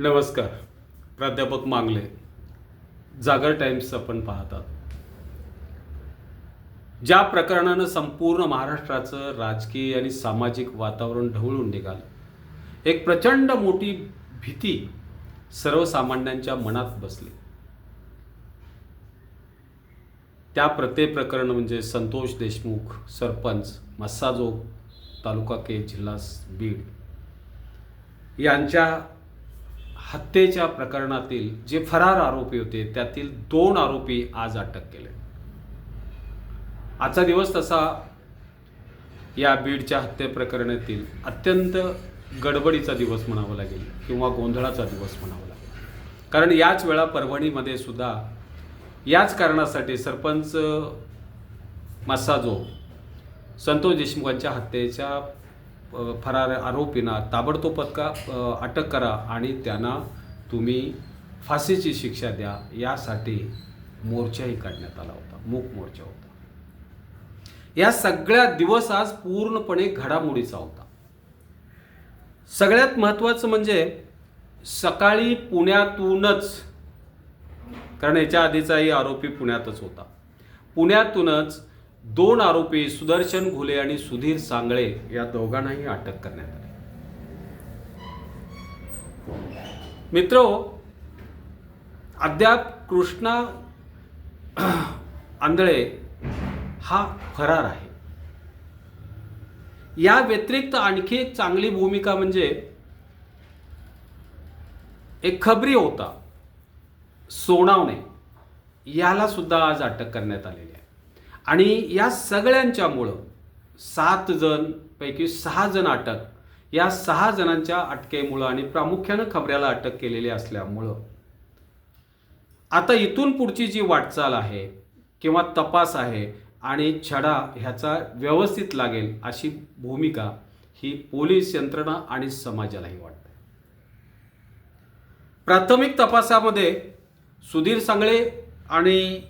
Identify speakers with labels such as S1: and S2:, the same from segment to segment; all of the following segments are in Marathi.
S1: नमस्कार. प्राध्यापक मांगले. जागर टाइम्स आपण पाहतात. ज्या प्रकरणानं संपूर्ण महाराष्ट्राचं राजकीय आणि सामाजिक वातावरण ढवळून निघालं एक प्रचंड मोठी भीती सर्वसामान्यांच्या मनात बसली. त्या प्रत्येक प्रकरण म्हणजे संतोष देशमुख सरपंच मस्साजोग तालुका के जिल्हा बीड. यांच्या हत्येच्या प्रकरणातील जे फरार आरोपी होते त्यातील दोन आरोपी आज अटक केले. आजचा दिवस तसा या बीडच्या हत्ये प्रकरणातील अत्यंत गडबडीचा दिवस म्हणावा लागेल किंवा गोंधळाचा दिवस म्हणावा लागेल. कारण याच वेळा परभणीमध्ये सुद्धा याच कारणासाठी सरपंच मसाजो संतोष देशमुखांच्या हत्येच्या फरार आरोपींना ताबडतोब पत्का अटक करा आणि त्यांना तुम्ही फाशीची शिक्षा द्या यासाठी मोर्चाही काढण्यात आला होता मूक मोर्चा होता. या सगळ्या दिवस आज पूर्णपणे घडामोडीचा होता. सगळ्यात महत्त्वाचं म्हणजे सकाळी पुण्यातूनच कारण याच्या आधीचाही आरोपी पुण्यातच होता. पुण्यातूनच दोन आरोपी सुदर्शन घुले आणि सुधीर सांगळे या दोघांनाही अटक करण्यात आली. मित्र अद्याप कृष्णा आंधळे हा फरार आहे. या व्यतिरिक्त आणखी एक चांगली भूमिका म्हणजे एक खबरी होता सोनावणे. याला सुद्धा आज अटक करण्यात आलेली आहे. आणि या सगळ्यांच्यामुळं सात जण पैकी सहा जण अटक. या सहा जणांच्या अटकेमुळं आणि प्रामुख्यानं खबऱ्याला अटक केलेली असल्यामुळं. आता इथून पुढची जी वाटचाल आहे किंवा तपास आहे आणि छडा ह्याचा व्यवस्थित लागेल अशी भूमिका ही पोलीस यंत्रणा आणि समाजालाही वाटते. प्राथमिक तपासामध्ये सुधीर सांगळे आणि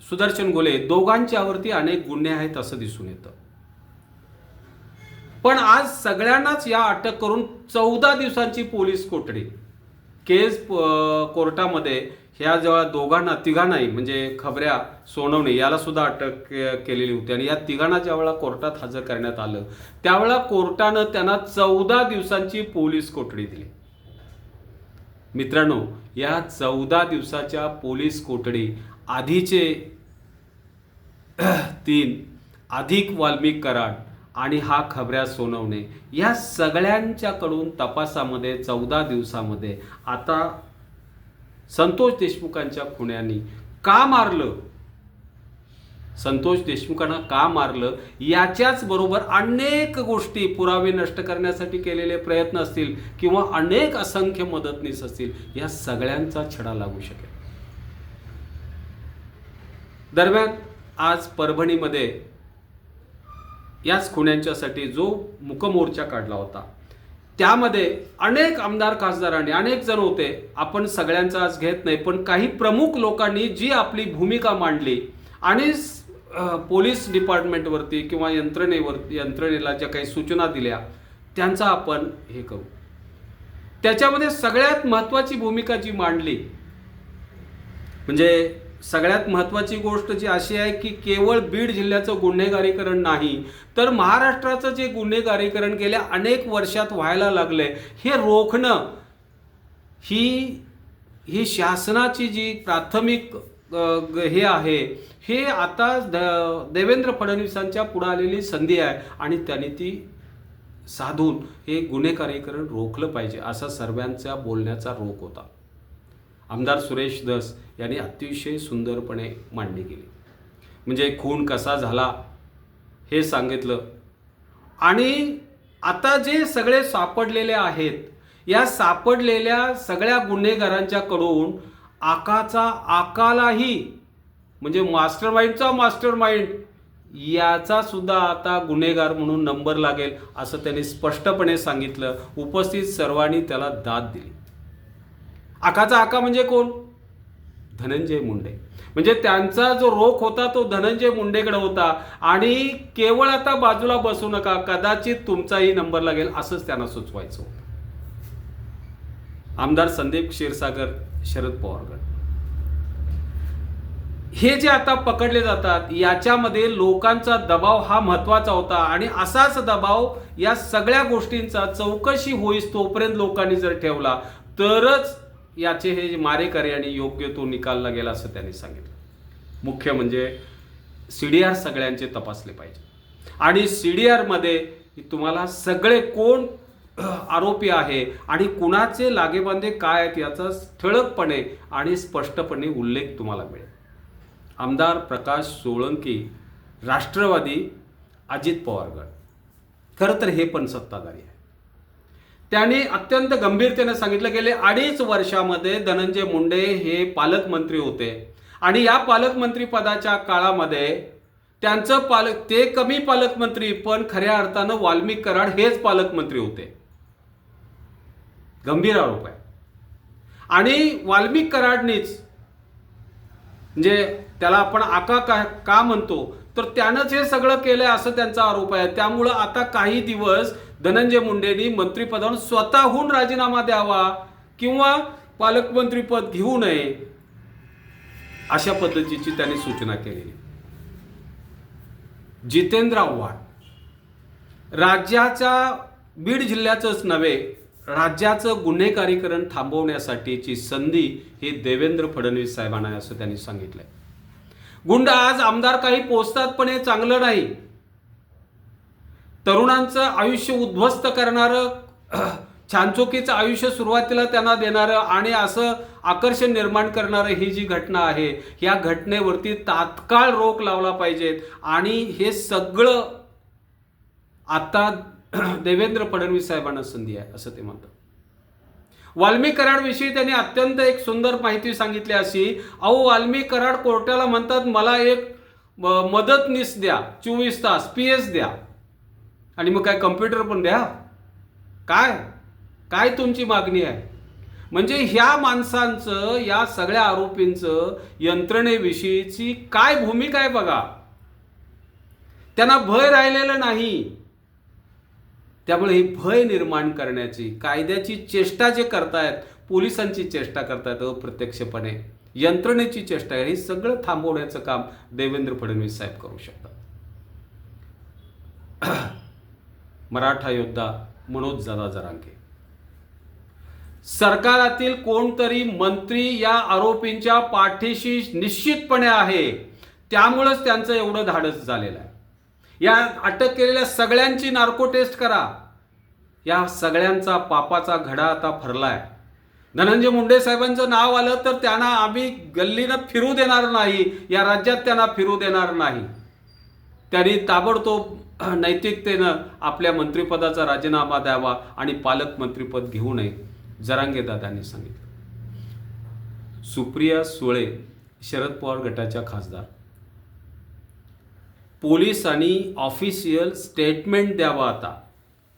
S1: सुदर्शन गोले दोघांच्यावरती अनेक गुन्हे आहेत असं दिसून येतं. पण आज सगळ्यांनाच या अटक करून चौदा दिवसांची पोलीस कोठडी. केस कोर्टामध्ये ह्या जेव्हा दोघांना तिघांनाही म्हणजे खबऱ्या सोनवणे याला सुद्धा अटक केलेली होती आणि या तिघांना ज्यावेळेला कोर्टात हजर करण्यात आलं त्यावेळेला कोर्टानं त्यांना चौदा दिवसांची पोलीस कोठडी दिली. मित्रांनो या चौदा दिवसाच्या पोलीस कोठडी आधीचे तीन अधिक वाल्मिक कराड आणि हा खबऱ्या सोनवणे. या सगळ्यांच्याकडून तपासामध्ये चौदा दिवसामध्ये. आता संतोष देशमुखांच्या खुण्यानी का मारलं? संतोष देशमुखांना का मारलं? याच्याच बरोबर अनेक गोष्टी पुरावे नष्ट करण्यासाठी केलेले प्रयत्न असतील किंवा अनेक असंख्य मदतनीस असतील या सगळ्यांचा छडा लागू शकेल. दरम्यान आज परभणीमध्ये याच खुण्यांच्यासाठी जो मुकमोर्चा काढला होता. त्यामध्ये अनेक आमदार खासदारांनी अनेक जण होते. आपण सगळ्यांचा आज घेत नाही पण काही प्रमुख लोकांनी जी आपली भूमिका मांडली आणि पोलीस डिपार्टमेंटवरती किंवा यंत्रणेवर यंत्रणेला ज्या काही सूचना दिल्या त्यांचा आपण हे करू. त्याच्यामध्ये सगळ्यात महत्त्वाची भूमिका जी मांडली म्हणजे सगळ्यात महत्त्वाची गोष्ट जी अशी आहे की केवळ बीड जिल्ह्याचं गुन्हेगारीकरण नाही तर महाराष्ट्राचं जे गुन्हेगारीकरण गेल्या अनेक वर्षात व्हायला लागले हे रोखणं ही ही शासनाची जी प्राथमिक हे आहे हे आता द- देवेंद्र फडणवीसांच्या पुढं आलेली संधी आहे आणि त्यांनी ती साधून हे गुन्हेगारीकरण रोखलं पाहिजे असा सर्वांचा बोलण्याचा रोख होता. आमदार सुरेश दस यांनी अतिशय सुंदरपणे मांडणी केली. म्हणजे खून कसा झाला हे सांगितलं. आणि आता जे सगळे सापडलेले आहेत या सापडलेल्या सगळ्या गुन्हेगारांच्याकडून आकाचा आकालाही म्हणजे मास्टर माइंडचा मास्टर माइंड याचा सुद्धा आता गुन्हेगार म्हणून नंबर लागेल असं त्यांनी स्पष्टपणे सांगितलं. उपस्थित सर्वांनी त्याला दाद दिली. आकाचा आका म्हणजे कोण? धनंजय मुंडे. म्हणजे त्यांचा जो रोख होता तो धनंजय मुंडेकडे होता. आणि केवळ आता बाजूला बसू नका कदाचित तुमचाही नंबर लागेल असंच त्यांना सुचवायचं होतं. आमदार संदीप क्षीरसागर शरद पवारगड. हे जे आता पकडले जातात याच्यामध्ये लोकांचा दबाव हा महत्त्वाचा होता. आणि असाच दबाव या सगळ्या गोष्टींचा चौकशी होईस तोपर्यंत लोकांनी जर ठेवला तरच याचे हे जे मारेकरी आणि योग्य तो निकालला गेला असं त्यांनी सांगितलं. मुख्य म्हणजे सी डी आर सगळ्यांचे तपासले पाहिजे. आणि सी डी आरमध्ये तुम्हाला सगळे कोण आरोपी आहे आणि कुणाचे लागेबांधे काय आहेत याचा ठळकपणे आणि स्पष्टपणे उल्लेख तुम्हाला मिळेल. आमदार प्रकाश सोळंकी राष्ट्रवादी अजित पवार गट खरं तर हे पण सत्ताधारी आहे त्याने अत्यंत गंभीरतेने सांगितलं गेले अडीच वर्षामध्ये धनंजय मुंडे हे पालकमंत्री होते. आणि या पालकमंत्री पदाच्या काळामध्ये त्यांचं पालक ते कमी पालकमंत्री पण खऱ्या अर्थानं वाल्मिक कराड हेच पालकमंत्री होते. गंभीर आरोप आहे. आणि वाल्मिक कराडनीच म्हणजे त्याला आपण आका का का म्हणतो? तर त्यानंच हे सगळं केलंय असं त्यांचा आरोप आहे. त्यामुळं आता काही दिवस धनंजय मुंडेंनी मंत्रिपदावरून स्वतःहून राजीनामा द्यावा किंवा पालकमंत्रीपद घेऊ नये अशा पद्धतीची त्यांनी सूचना केलेली. जितेंद्र आव्हाड राज्याच्या बीड जिल्ह्याचंच नव्हे राज्याचं गुन्हेगारीकरण थांबवण्यासाठीची संधी ही देवेंद्र फडणवीस साहेबांना असं त्यांनी सांगितलंय. गुंड आज आमदार काही पोचतात पण हे चांगलं नाही. तरुणांचं आयुष्य उद्ध्वस्त करणारं छानचोकीचं आयुष्य सुरुवातीला त्यांना देणारं आणि असं आकर्षण निर्माण करणारं ही जी घटना आहे या घटनेवरती तात्काळ रोख लावला पाहिजेत आणि हे सगळं आता देवेंद्र फडणवीस साहेबांना संधी आहे असं ते म्हणतात. वाल्मी कराडविषयी त्यांनी अत्यंत एक सुंदर माहिती सांगितली अशी अहो वाल्मी कराड कोर्टाला म्हणतात मला एक म- मदतनीस द्या चोवीस तास पी एस द्या. आणि मग काय कम्प्युटर पण द्या? काय? काय तुमची मागणी आहे? म्हणजे ह्या माणसांचं या सगळ्या आरोपींचं यंत्रणेविषयीची काय भूमिका आहे बघा? त्यांना भय राहिलेलं नाही. त्यामुळे ही भय निर्माण करण्याची कायद्याची चेष्टा जे करतायत पोलिसांची चेष्टा करतायत अप्रत्यक्षपणे यंत्रणेची चेष्टा आहे. हे सगळं थांबवण्याचं काम देवेंद्र फडणवीस साहेब करू शकतात. मराठा योद्धा मनोज दादा जरांगे. सरकारातील कोणतरी मंत्री या आरोपींच्या पाठीशी निश्चितपणे आहे. त्यामुळंच त्यांचं एवढं धाडस झालेलं आहे. या अटक केलेल्या सगळ्यांची नार्को टेस्ट करा. या सगळ्यांचा पापाचा घडा आता फरलाय धनंजय मुंडे साहेबांचं नाव आलं तर त्यांना आम्ही गल्लीनं फिरू देणार नाही. या राज्यात त्यांना फिरू देणार नाही. त्यांनी ताबडतोब नैतिकतेनं आपल्या मंत्रिपदाचा राजीनामा द्यावा आणि पालकमंत्रीपद घेऊ नये. जरांगे दादांनी सांगितलं. सुप्रिया सुळे शरद पवार गटाच्या खासदार. पोलिसांनी ऑफिशियल स्टेटमेंट द्यावं आता.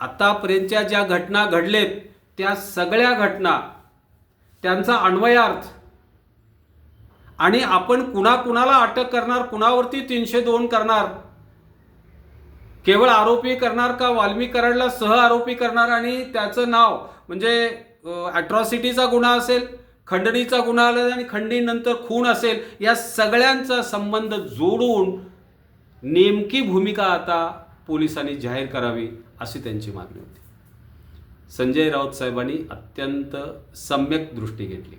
S1: आतापर्यंतच्या ज्या घटना घडलेत त्या सगळ्या घटना त्यांचा अन्वयार्थ. आणि आपण कुणाकुणाला अटक करणार कुणावरती तीनशे दोन करणार? केवळ आरोपी करणार का वाल्मी कराडला सह आरोपी करणार? आणि त्याचं नाव म्हणजे अट्रॉसिटीचा गुन्हा असेल खंडणीचा गुन्हा आला आणि खंडणीनंतर खून असेल या सगळ्यांचा संबंध जोडून नेमकी भूमिका आता पोलिसांनी जाहीर करावी अशी त्यांची मागणी होती. संजय राऊत साहेबांनी अत्यंत सम्यक दृष्टी घेतली.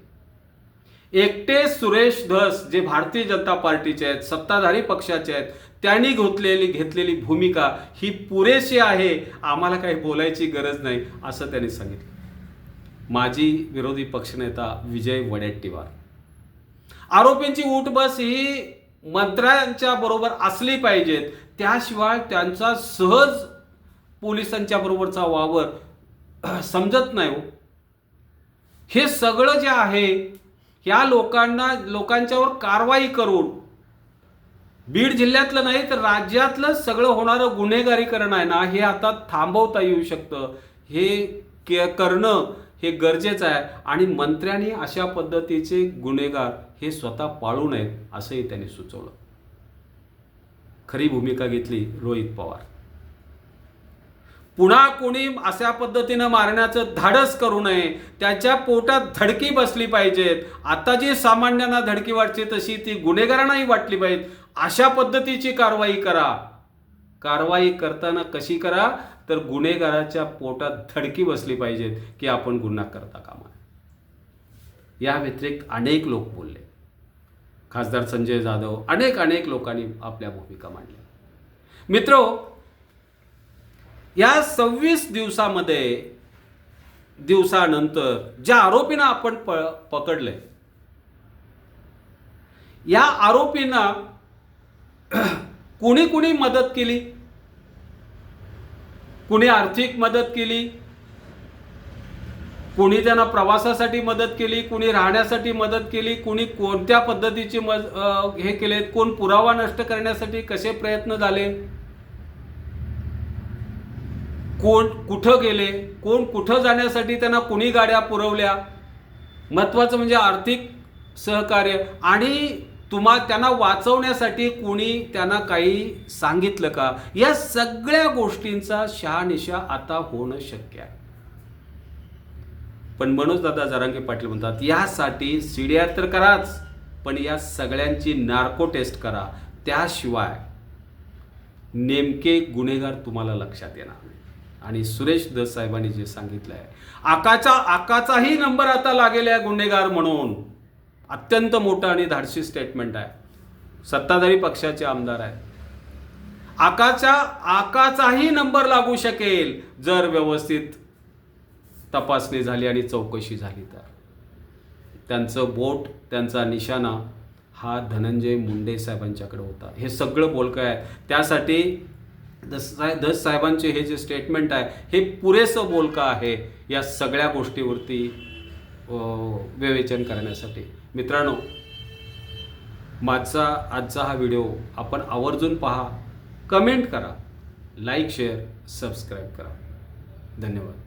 S1: एकटे सुरेश धस जे भारतीय जनता पार्टीचे आहेत सत्ताधारी पक्षाचे आहेत त्यांनी घेतलेली घेतलेली भूमिका ही पुरेशी आहे आम्हाला काही बोलायची गरज नाही असं त्यांनी सांगितलं. माजी विरोधी पक्षनेता विजय वडेट्टीवार. आरोपींची उठबस ही मंत्र्यांच्या बरोबर असली पाहिजेत. त्याशिवाय त्यांचा सहज पोलिसांच्या बरोबरचा वावर समजत नाही हो. हे सगळं जे आहे ह्या लोकांना लोकांच्यावर कारवाई करून बीड जिल्ह्यातलं नाही तर राज्यातलं सगळं होणारं गुन्हेगारीकरण आहे ना हे आता थांबवता येऊ शकतं. हे के करणं हे गरजेचं आहे. आणि मंत्र्यांनी अशा पद्धतीचे गुन्हेगार हे स्वतः पाळू नयेत असंही त्यांनी सुचवलं. खरी भूमिका घेतली रोहित पवार. पुन्हा कोणी अशा पद्धतीनं मारण्याचं धाडस करू नये त्याच्या पोटात धडकी बसली पाहिजेत. आता जी सामान्यांना धडकी वाटते तशी ती गुन्हेगारांनाही वाटली पाहिजे अशा पद्धतीची कारवाई करा. कारवाई करताना कशी करा? तर गुन्हेगाराच्या पोटात धडकी बसली पाहिजेत की आपण गुन्हा करता कामा या व्यतिरिक्त अनेक लोक बोलले. खासदार संजय जाधव अनेक अनेक लोकांनी आपल्या भूमिका मांडल्या. मित्रो या सव्वीस दिवसामध्ये दिवसानंतर ज्या आरोपींना आपण प पकडले या आरोपींना कुणी कुणी मदत केली? कुणी आर्थिक मदत केली? कुणी त्यांना प्रवासासाठी मदत केली कुणी राहण्यासाठी मदत केली कुणी कोणत्या पद्धतीची मज हे केलेत कोण पुरावा नष्ट करण्यासाठी कसे प्रयत्न झाले? कोण कुठं गेले? कोण कुठं जाण्यासाठी त्यांना कुणी गाड्या पुरवल्या? महत्वाचं म्हणजे आर्थिक सहकार्य. आणि तुम्हा त्यांना वाचवण्यासाठी कुणी त्यांना काही सांगितलं का? या सगळ्या गोष्टींचा शहानिशा आता होणं शक्य आहे. पण मनोज दादा जरांगे पाटील म्हणतात यासाठी सी आर तर कराच पण या सगळ्यांची नार्को टेस्ट करा. त्याशिवाय नेमके गुन्हेगार तुम्हाला लक्षात येणार आणि सुरेश दस साहेबांनी जे सांगितलं आहे आकाचा आकाचाही नंबर आता लागेल आहे गुन्हेगार म्हणून. अत्यंत मोठं आणि धाडसी स्टेटमेंट आहे. सत्ताधारी पक्षाचे आमदार आहेत. आकाच्या आकाचाही नंबर लागू शकेल जर व्यवस्थित तपासणी झाली आणि चौकशी झाली तर. त्यांचं बोट त्यांचा निशाणा हा धनंजय मुंडे साहेबांच्याकडे होता. हे सगळं बोलकं आहे. त्यासाठी दस साहेब दस साहेबांचे हे जे स्टेटमेंट आहे हे पुरेसं बोलकं आहे या सगळ्या गोष्टीवरती विवेचन करण्यासाठी. मित्रांनो माझा आजचा हा व्हिडिओ आपण आवर्जून पहा. कमेंट करा. लाईक शेअर सबस्क्राईब करा. धन्यवाद.